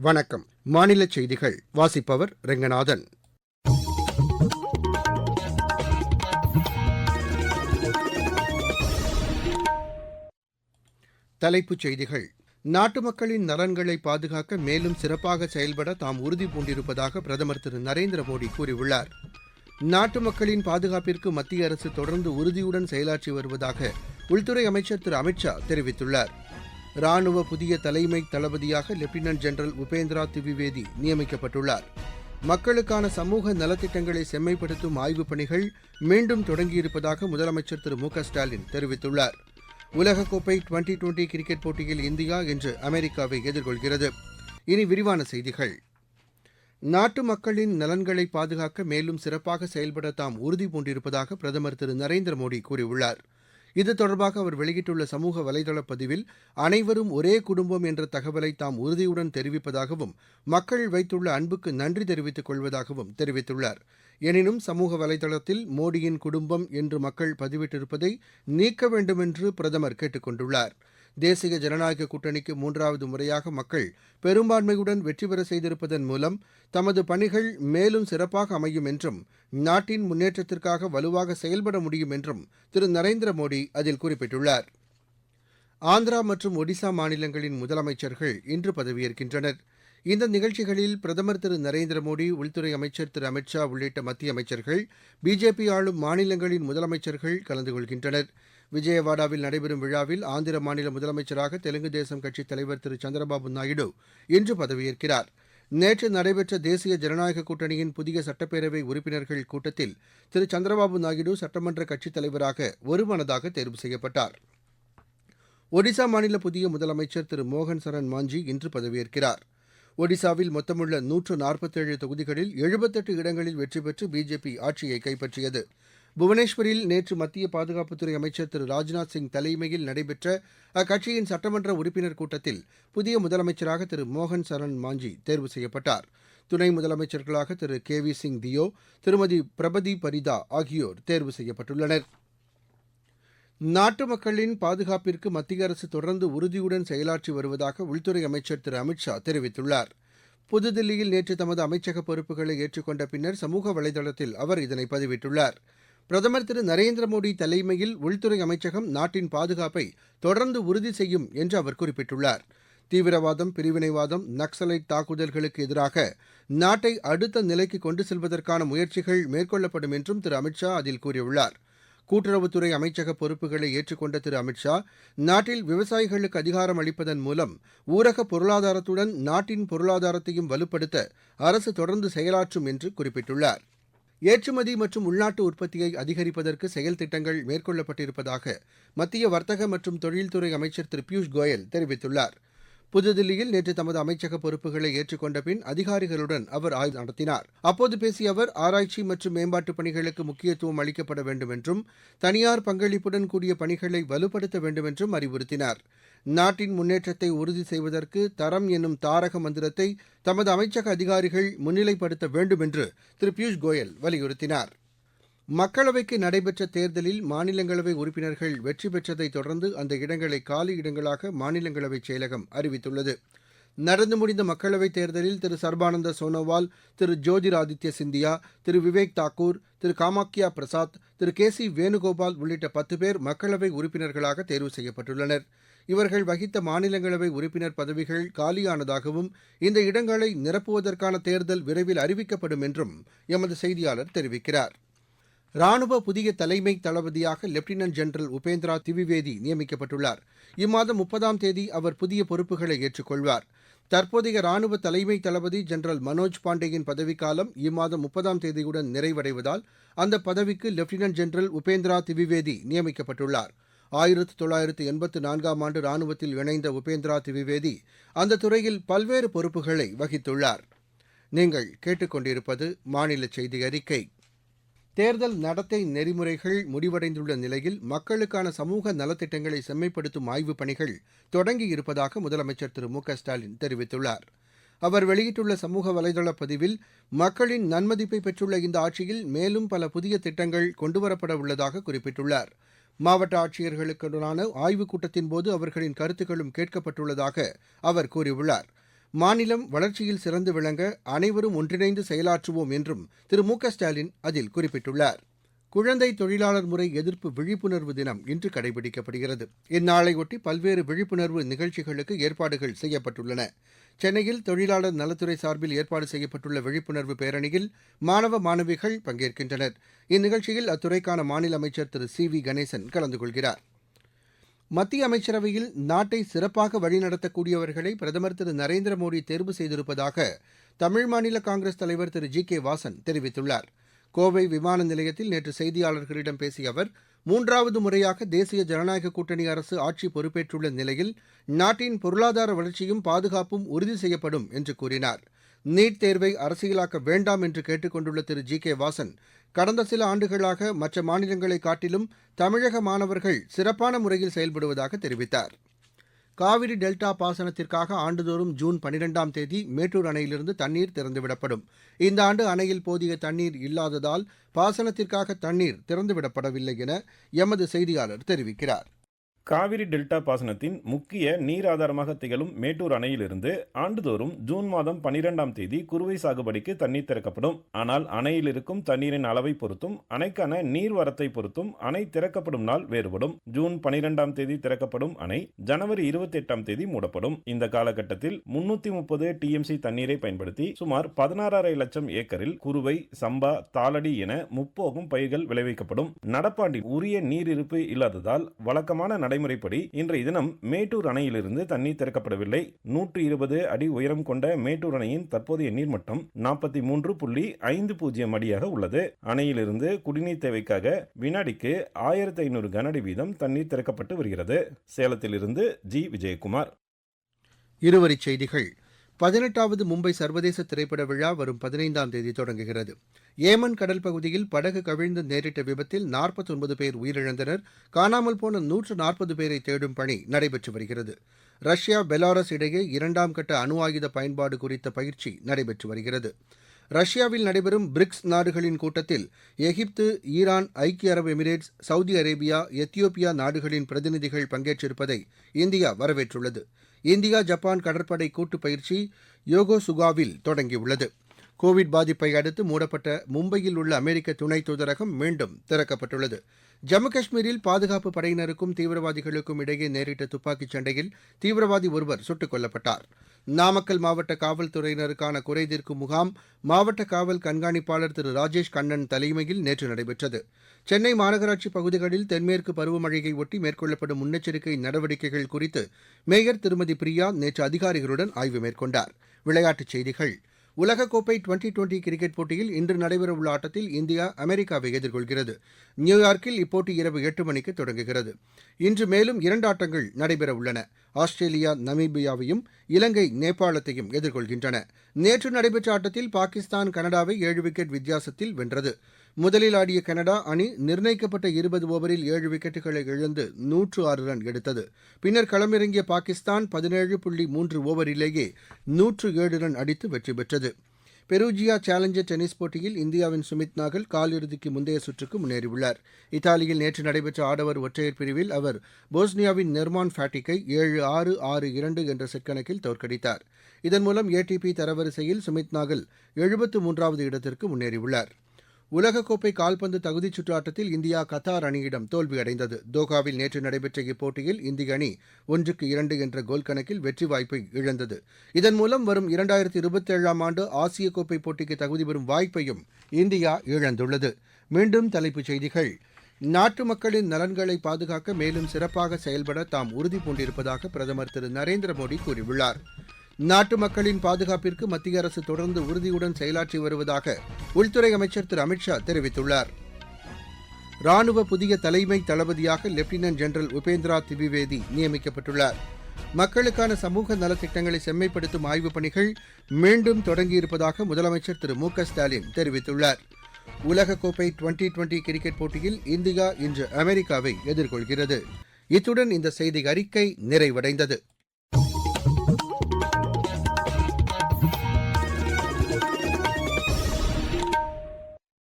வணக்கம். மாநில செய்திகள் வாசிப்பவர் ரெங்கநாதன். தலைப்புச் செய்திகள். நாட்டு மக்களின் நலன்களை பாதுகாக்க மேலும் சிறப்பாக செயல்பட தாம் உறுதி பூண்டிருப்பதாக பிரதமர் திரு நரேந்திர மோடி கூறியுள்ளார். நாட்டு மக்களின் பாதுகாப்பிற்கு மத்திய அரசு தொடர்ந்து உறுதியுடன் செயலாற்றி வருவதாக உள்துறை அமைச்சர் திரு அமித்ஷா தெரிவித்துள்ளார். ராணுவ புதிய தலைமை தளபதியாக லெப்டினன்ட் ஜெனரல் உபேந்திரா திவிவேதி நியமிக்கப்பட்டுள்ளார். மக்களுக்கான சமூக நலத்திட்டங்களை செம்மைப்படுத்தும் ஆய்வுப் பணிகள் மீண்டும் தொடங்கியிருப்பதாக முதலமைச்சர் திரு மு க ஸ்டாலின் தெரிவித்துள்ளார். உலகக்கோப்பை டுவெண்டி டுவெண்டி கிரிக்கெட் போட்டியில் இந்தியா இன்று அமெரிக்காவை எதிர்கொள்கிறது. இனி விரிவான செய்திகள். நாட்டு மக்களின் நலன்களை பாதுகாக்க மேலும் சிறப்பாக செயல்பட தாம் உறுதி பூண்டிருப்பதாக பிரதமர் திரு நரேந்திர மோடி கூறியுள்ளார். இது தொடர்பாக அவர் வெளியிட்டுள்ள சமூக வலைதள பதிவில் அனைவரும் ஒரே குடும்பம் என்ற தகவலை தாம் உறுதியுடன் தெரிவிப்பதாகவும் மக்கள் வைத்துள்ள அன்புக்கு நன்றி தெரிவித்துக் கொள்வதாகவும் தெரிவித்துள்ளார். எனினும் சமூக வலைதளத்தில் மோடியின் குடும்பம் என்று மக்கள் பதிவிட்டிருப்பதை நீக்க வேண்டுமென்று பிரதமர் கேட்டுக் கொண்டுள்ளார். தேசிய ஜனநாயக கூட்டணிக்கு மூன்றாவது முறையாக மக்கள் பெரும்பான்மையுடன் வெற்றிபெற செய்திருப்பதன் மூலம் தமது பணிகள் மேலும் சிறப்பாக அமையும் என்றும் நாட்டின் முன்னேற்றத்திற்காக வலுவாக செயல்பட முடியும் என்றும் திரு. நரேந்திர மோடி அதில் குறிப்பிட்டுள்ளார். ஆந்திரா மற்றும் ஒடிசா மாநிலங்களின் முதலமைச்சர்கள் இன்று பதவியேற்கின்றனர். இந்த நிகழ்ச்சிகளில் பிரதமர் திரு. நரேந்திர மோடி உள்துறை அமைச்சர் திரு. அமித்ஷா உள்ளிட்ட மத்திய அமைச்சர்கள் பிஜேபி ஆளும் மாநிலங்களின் முதலமைச்சர்கள் கலந்து கொள்கின்றனர். விஜயவாடாவில் நடைபெறும் விழாவில் ஆந்திர மாநில முதலமைச்சராக தெலுங்கு தேசம் கட்சித் தலைவர் திரு. சந்திரபாபு நாயுடு இன்று பதவியேற்கிறார். நேற்று நடைபெற்ற தேசிய ஜனநாயக கூட்டணியின் புதிய சட்டப்பேரவை உறுப்பினர்கள் கூட்டத்தில் திரு. சந்திரபாபு நாயுடு சட்டமன்ற கட்சித் தலைவராக ஒருமனதாக தேர்வு செய்யப்பட்டார். ஒடிசா மாநில புதிய முதலமைச்சர் திரு. மோகன் சரண் மாஞ்சி இன்று பதவியேற்கிறார். ஒடிசாவில் மொத்தமுள்ள நூற்று நாற்பத்தேழு தொகுதிகளில் எழுபத்தெட்டு இடங்களில் வெற்றி பெற்று பிஜேபி ஆட்சியை கைப்பற்றியது. புவனேஸ்வரில் நேற்று மத்திய பாதுகாப்புத்துறை அமைச்சர் திரு ராஜ்நாத் சிங் தலைமையில் நடைபெற்ற அக்கட்சியின் சட்டமன்ற உறுப்பினர் கூட்டத்தில் புதிய முதலமைச்சராக திரு மோகன் சரண் மாஞ்சி தேர்வு செய்யப்பட்டார். துணை முதலமைச்சர்களாக திரு கே வி சிங் தியோ திருமதி பிரபதி பரிதா ஆகியோர் தேர்வு செய்யப்பட்டுள்ளனர். நாட்டு மக்களின் பாதுகாப்பிற்கு மத்திய அரசு தொடர்ந்து உறுதியுடன் செயலாற்றி வருவதாக உள்துறை அமைச்சர் திரு அமித்ஷா தெரிவித்துள்ளார். புதுதில்லியில் நேற்று தமது அமைச்சக பொறுப்புகளை ஏற்றுக்கொண்ட பின்னர் சமூக வலைதளத்தில் அவர் இதனை பதிவிட்டுள்ளார். பிரதமர் திரு நரேந்திர மோடி தலைமையில் உள்துறை அமைச்சகம் நாட்டின் பாதுகாப்பை தொடர்ந்து உறுதி செய்யும் என்று அவர் குறிப்பிட்டுள்ளார். தீவிரவாதம் பிரிவினைவாதம் நக்சலைட் தாக்குதல்களுக்கு எதிராக நாட்டை அடுத்த நிலைக்கு கொண்டு செல்வதற்கான முயற்சிகள் மேற்கொள்ளப்படும் என்றும் திரு அமித்ஷா அதில் கூறியுள்ளார். கூட்டுறவுத்துறை அமைச்சக பொறுப்புகளை ஏற்றுக்கொண்ட திரு அமித்ஷா நாட்டில் விவசாயிகளுக்கு அதிகாரம் அளிப்பதன் மூலம் ஊரக பொருளாதாரத்துடன் நாட்டின் பொருளாதாரத்தையும் வலுப்படுத்த அரசு தொடர்ந்து செயலாற்றும் என்று குறிப்பிட்டுள்ளார். ஏற்றுமதி மற்றும் உள்நாட்டு உற்பத்தியை அதிகரிப்பதற்கு செயல் திட்டங்கள் மேற்கொள்ளப்பட்டிருப்பதாக மத்திய வர்த்தக மற்றும் தொழில்துறை அமைச்சர் திரு பியூஷ் கோயல் தெரிவித்துள்ளார். புதுதில்லியில் நேற்று தமது அமைச்சக பொறுப்புகளை ஏற்றுக்கொண்ட பின் அதிகாரிகளுடன் அவர் ஆய்வு நடத்தினார். அப்போது பேசிய அவர் ஆராய்ச்சி மற்றும் மேம்பாட்டுப் பணிகளுக்கு முக்கியத்துவம் அளிக்கப்பட வேண்டும் என்றும் தனியார் பங்களிப்புடன் கூடிய பணிகளை வலுப்படுத்த வேண்டும் என்றும் அறிவுறுத்தினார். நாட்டின் முன்னேற்றத்தை உறுதி செய்வதற்கு தரம் என்னும் தாரக மந்திரத்தை தமது அமைச்சக அதிகாரிகள் முன்னிலைப்படுத்த வேண்டும் என்று திரு பியூஷ் கோயல் வலியுறுத்தினார். மக்களவைக்கு நடைபெற்ற தேர்தலில் மாநிலங்களவை உறுப்பினர்கள் வெற்றி பெற்றதைத் தொடர்ந்து அந்த இடங்களை காலி இடங்களாக மாநிலங்களவை செயலகம் அறிவித்துள்ளது. நடந்து முடிந்த மக்களவைத் தேர்தலில் திரு சர்பானந்த சோனோவால் திரு ஜோதிராதித்ய சிந்தியா திரு விவேக் தாக்கூர் திரு காமாக்கியா பிரசாத் திரு கே சி வேணுகோபால் உள்ளிட்ட பத்து பேர் மக்களவை உறுப்பினர்களாக தேர்வு செய்யப்பட்டுள்ளனா் இவர்கள் வகித்த மாநிலங்களவை உறுப்பினர் பதவிகள் காலியானதாகவும் இந்த இடங்களை நிரப்புவதற்கான தேர்தல் விரைவில் அறிவிக்கப்படும் என்றும் எமது செய்தியாளர் தெரிவிக்கிறார். ராணுவ புதிய தலைமை தளபதியாக லெப்டினன்ட் ஜெனரல் உபேந்திரா திவிவேதி நியமிக்கப்பட்டுள்ளார். இம்மாதம் முப்பதாம் தேதி அவர் புதிய பொறுப்புகளை ஏற்றுக்கொள்வார். தற்போதைய ராணுவ தலைமை தளபதி ஜெனரல் மனோஜ் பாண்டேயின் பதவிக்காலம் இம்மாதம் முப்பதாம் தேதியுடன் நிறைவடைவதால் அந்த பதவிக்கு லெப்டினன்ட் ஜெனரல் உபேந்திரா திவிவேதி நியமிக்கப்பட்டுள்ளாா் ஆயிரத்து தொள்ளாயிரத்து எண்பத்து நான்காம் ஆண்டு ராணுவத்தில் இணைந்த உபேந்திரா திவிவேதி அந்த துறையில் பல்வேறு பொறுப்புகளை வகித்துள்ளார். நீங்கள் கேட்டுக்கொண்டிருப்பது மாநில செய்தி அறிக்கை. தேர்தல் நடத்தை நெறிமுறைகள் முடிவடைந்துள்ள நிலையில் மக்களுக்கான சமூக நலத்திட்டங்களை செம்மைப்படுத்தும் ஆய்வுப் பணிகள் தொடங்கியிருப்பதாக முதலமைச்சர் திரு மு க ஸ்டாலின் தெரிவித்துள்ளார். அவர் வெளியிட்டுள்ள சமூக வலைதள பதிவில் மக்களின் நன்மதிப்பை பெற்றுள்ள இந்த ஆட்சியில் மேலும் பல புதிய திட்டங்கள் கொண்டுவரப்பட உள்ளதாக குறிப்பிட்டுள்ளார். மாவட்ட ஆட்சியர்களுடனான ஆய்வுக் கூட்டத்தின்போது அவர்களின் கருத்துக்களும் கேட்கப்பட்டுள்ளதாக அவர் கூறியுள்ளார். மாநிலம் வளர்ச்சியில் சிறந்து விளங்க அனைவரும் ஒன்றிணைந்து செயலாற்றுவோம் என்றும் திரு மு க ஸ்டாலின் அதில் குறிப்பிட்டுள்ளார். குழந்தை தொழிலாளர் முறை எதிர்ப்பு விழிப்புணர்வு தினம் இன்று கடைபிடிக்கப்படுகிறது. இந்நாளையொட்டி பல்வேறு விழிப்புணர்வு நிகழ்ச்சிகளுக்கு ஏற்பாடுகள் செய்யப்பட்டுள்ளன. சென்னையில் தொழிலாளர் நலத்துறை சார்பில் ஏற்பாடு செய்யப்பட்டுள்ள விழிப்புணர்வு பேரணியில் மாணவ மாணவிகள் பங்கேற்கின்றனர். இந்நிகழ்ச்சியில் அத்துறைக்கான மாநில அமைச்சர் திரு சி வி கணேசன் கலந்து கொள்கிறார். மத்திய அமைச்சரவையில் நாட்டை சிறப்பாக வழிநடத்தக்கூடியவர்களை பிரதமர் திரு நரேந்திர மோடி தேர்வு செய்திருப்பதாக தமிழ் மாநில காங்கிரஸ் தலைவர் திரு ஜி கே வாசன் தெரிவித்துள்ளார். கோவை விமான நிலையத்தில் நேற்று செய்தியாளர்களிடம் பேசிய அவர் மூன்றாவது முறையாக தேசிய ஜனநாயக கூட்டணி அரசு ஆட்சி பொறுப்பேற்றுள்ள நிலையில் நாட்டின் பொருளாதார வளர்ச்சியும் பாதுகாப்பும் உறுதி செய்யப்படும் என்று கூறினார். நீட் தேர்வை அரசியலாக்க வேண்டாம் என்று கேட்டுக் கொண்டுள்ள திரு. ஜி. கே. வாசன் கடந்த சில ஆண்டுகளாக மற்ற மாநிலங்களை காட்டிலும் தமிழக மாணவர்கள் சிறப்பான முறையில் செயல்படுவதாக தெரிவித்தார். காவிரி டெல்டா பாசனத்திற்காக ஆண்டுதோறும் ஜூன் பனிரெண்டாம் தேதி மேட்டூர் அணையிலிருந்து தண்ணீர் திறந்துவிடப்படும். இந்த ஆண்டு அணையில் போதிய தண்ணீர் இல்லாததால் பாசனத்திற்காக தண்ணீர் திறந்துவிடப்படவில்லை என எமது செய்தியாளர் தெரிவிக்கிறார். காவிரி டெல்டா பாசனத்தின் முக்கிய நீர் ஆதாரமாக திகழும் மேட்டூர் அணையிலிருந்து ஆண்டுதோறும் ஜூன் மாதம் பனிரெண்டாம் தேதி குறுவை சாகுபடிக்கு தண்ணீர் திறக்கப்படும். ஆனால் அணையில் இருக்கும் தண்ணீரின் அளவை பொறுத்தும் அணைக்கான நீர் வரத்தை பொறுத்தும் அணை திறக்கப்படும் நாள் வேறுபடும். ஜூன் பனிரெண்டாம் தேதி திறக்கப்படும் அணை ஜனவரி இருபத்தி எட்டாம் தேதி மூடப்படும். இந்த காலகட்டத்தில் முன்னூத்தி முப்பது டிஎம்சி தண்ணீரை பயன்படுத்தி சுமார் பதினாறரை லட்சம் ஏக்கரில் குறுவை சம்பா தாளடி என முப்போகும் பயிர்கள் விளைவிக்கப்படும். நடப்பாண்டில் உரிய நீர் இருப்பு இல்லாததால் வழக்கமான நடை நடைமுறைப்படி இன்றைய தினம் மேட்டூர் அணையிலிருந்து தண்ணீர் திறக்கப்படவில்லை. நூற்று இருபது அடி உயரம் கொண்ட மேட்டூர் அணையின் தற்போதைய நீர்மட்டம் நாற்பத்தி மூன்று புள்ளி ஐந்து பூஜ்ஜியம் அடியாக உள்ளது. அணையிலிருந்து குடிநீர் தேவைக்காக வினாடிக்கு ஆயிரத்தி ஐநூறு கனஅடி வீதம் தண்ணீர் திறக்கப்பட்டு வருகிறது. சேலத்திலிருந்து ஜி. விஜயகுமார். இருவரிச் செய்திகள். பதினெட்டாவது மும்பை சர்வதேச திரைப்பட விழா வரும் பதினைந்தாம் தேதி தொடங்குகிறது. ஏமன் கடல் பகுதியில் படகு கவிழ்ந்து நேரிட்ட விபத்தில் நாற்பத்தொன்பது பேர் உயிரிழந்தனர். காணாமல் போன நூற்று நாற்பது பேரை தேடும் பணி நடைபெற்று வருகிறது. ரஷ்யா பெலாரஸ் இடையே இரண்டாம் கட்ட அணு ஆயுத பயன்பாடு குறித்த பயிற்சி நடைபெற்று வருகிறது. ரஷ்யாவில் நடைபெறும் பிரிக்ஸ் நாடுகளின் கூட்டத்தில் எகிப்து ஈரான் ஐக்கிய அரபு எமிரேட்ஸ் சவுதி அரேபியா எத்தியோப்பியா நாடுகளின் பிரதிநிதிகள் பங்கேற்றிருப்பதை இந்தியா வரவேற்றுள்ளது. இந்தியா ஜப்பான் கடற்படை கூட்டுப் பயிற்சி யோகோசுகாவில் தொடங்கியுள்ளது. கோவிட் பாதிப்பை அடுத்து மூடப்பட்ட மும்பையில் உள்ள அமெரிக்க துணை தூதரகம் மீண்டும் திறக்கப்பட்டுள்ளது. ஜம்மு காஷ்மீரில் பாதுகாப்பு படையினருக்கும் தீவிரவாதிகளுக்கும் இடையே நேரிட்ட துப்பாக்கிச் சண்டையில் தீவிரவாதி ஒருவர் சுட்டுக் கொல்லப்பட்டார். நாமக்கல் மாவட்ட காவல்துறையினருக்கான குறைதீர்க்கும் முகாம் மாவட்ட காவல் கண்காணிப்பாளர் திரு ராஜேஷ் கண்ணன் தலைமையில் நேற்று நடைபெற்றது. சென்னை மாநகராட்சி பகுதிகளில் தென்மேற்கு பருவமழையை ஒட்டி மேற்கொள்ளப்படும் முன்னெச்சரிக்கை நடவடிக்கைகள் குறித்து மேயர் திருமதி பிரியா நேற்று அதிகாரிகளுடன் ஆய்வு மேற்கொண்டார். விளையாட்டுச் செய்திகள். உலகக்கோப்பை டுவெண்டி டுவெண்டி கிரிக்கெட் போட்டியில் இன்று நடைபெறவுள்ள ஆட்டத்தில் இந்தியா அமெரிக்காவை எதிர்கொள்கிறது. நியூயார்க்கில் இப்போட்டி இரவு எட்டு மணிக்கு தொடங்குகிறது. இன்று மேலும் இரண்டு ஆட்டங்கள் நடைபெறவுள்ளன. ஆஸ்திரேலியா நமீபியாவையும் இலங்கை நேபாளத்தையும் எதிர்கொள்கின்றன. நேற்று நடைபெற்ற ஆட்டத்தில் பாகிஸ்தான் கனடாவை ஏழு விக்கெட் வித்தியாசத்தில் வென்றது. முதலில் ஆடிய கனடா அணி நிர்ணயிக்கப்பட்ட இருபது ஓவரில் ஏழு விக்கெட்டுகளை இழந்து நூற்று ஆறு ரன் எடுத்தது. பின்னர் களமிறங்கிய பாகிஸ்தான் பதினேழு புள்ளி மூன்று ஓவரிலேயே நூற்று ஏழு ரன் அடித்து வெற்றி பெற்றது. பெருஜியா சேலஞ்சர் டென்னிஸ் போட்டியில் இந்தியாவின் சுமித் நாகல் காலிறுதிக்கு முந்தைய சுற்றுக்கு முன்னேறியுள்ளார். இத்தாலியில் நேற்று நடைபெற்ற ஆடவர் ஒற்றையர் பிரிவில் அவர் போஸ்னியாவின் நெர்மான் ஃபேட்டிக்கை ஏழு ஆறு ஆறு இரண்டு என்ற செட் கணக்கில் தோற்கடித்தார். இதன் மூலம் ஏடிபி தரவரிசையில் சுமித் நாகல் எழுபத்து மூன்றாவது இடத்திற்கு முன்னேறியுள்ளார். உலகக்கோப்பை கால்பந்து தகுதிச் சுற்று ஆட்டத்தில் இந்தியா கத்தார் அணியிடம் தோல்வியடைந்தது. தோஹாவில் நேற்று நடைபெற்ற இப்போட்டியில் இந்திய அணி ஒன்றுக்கு இரண்டு என்ற கோல் கணக்கில் வெற்றி வாய்ப்பை இழந்தது. இதன் மூலம் வரும் இரண்டாயிரத்தி இருபத்தேழாம் ஆண்டு ஆசிய கோப்பை போட்டிக்கு தகுதி பெறும் வாய்ப்பையும் இந்தியா இழந்துள்ளது. மீண்டும் தலைப்புச் செய்திகள். நாட்டு மக்களின் நலன்களை பாதுகாக்க மேலும் சிறப்பாக செயல்பட தாம் உறுதி பூண்டிருப்பதாக பிரதமர் திரு நரேந்திர மோடி கூறியுள்ளார். நாட்டு மக்களின் பாதுகாப்பிற்கு மத்திய அரசு தொடர்ந்து உறுதியுடன் செயலாற்றி வருவதாக உள்துறை அமைச்சர் திரு. அமித்ஷா தெரிவித்துள்ளார். ராணுவ புதிய தலைமை தளபதியாக லெப்டினன்ட் ஜெனரல் உபேந்திரா திவிவேதி நியமிக்கப்பட்டுள்ளார். மக்களுக்கான சமூக நலத்திட்டங்களை செம்மைப்படுத்தும் ஆய்வுப் பணிகள் மீண்டும் தொடங்கியிருப்பதாக முதலமைச்சர் திரு. மு க ஸ்டாலின் தெரிவித்துள்ளார். உலகக்கோப்பை டுவெண்டி டுவெண்டி கிரிக்கெட் போட்டியில் இந்தியா இன்று அமெரிக்காவை எதிர்கொள்கிறது. இத்துடன் இந்த செய்தி அறிக்கை நிறைவடைந்தது.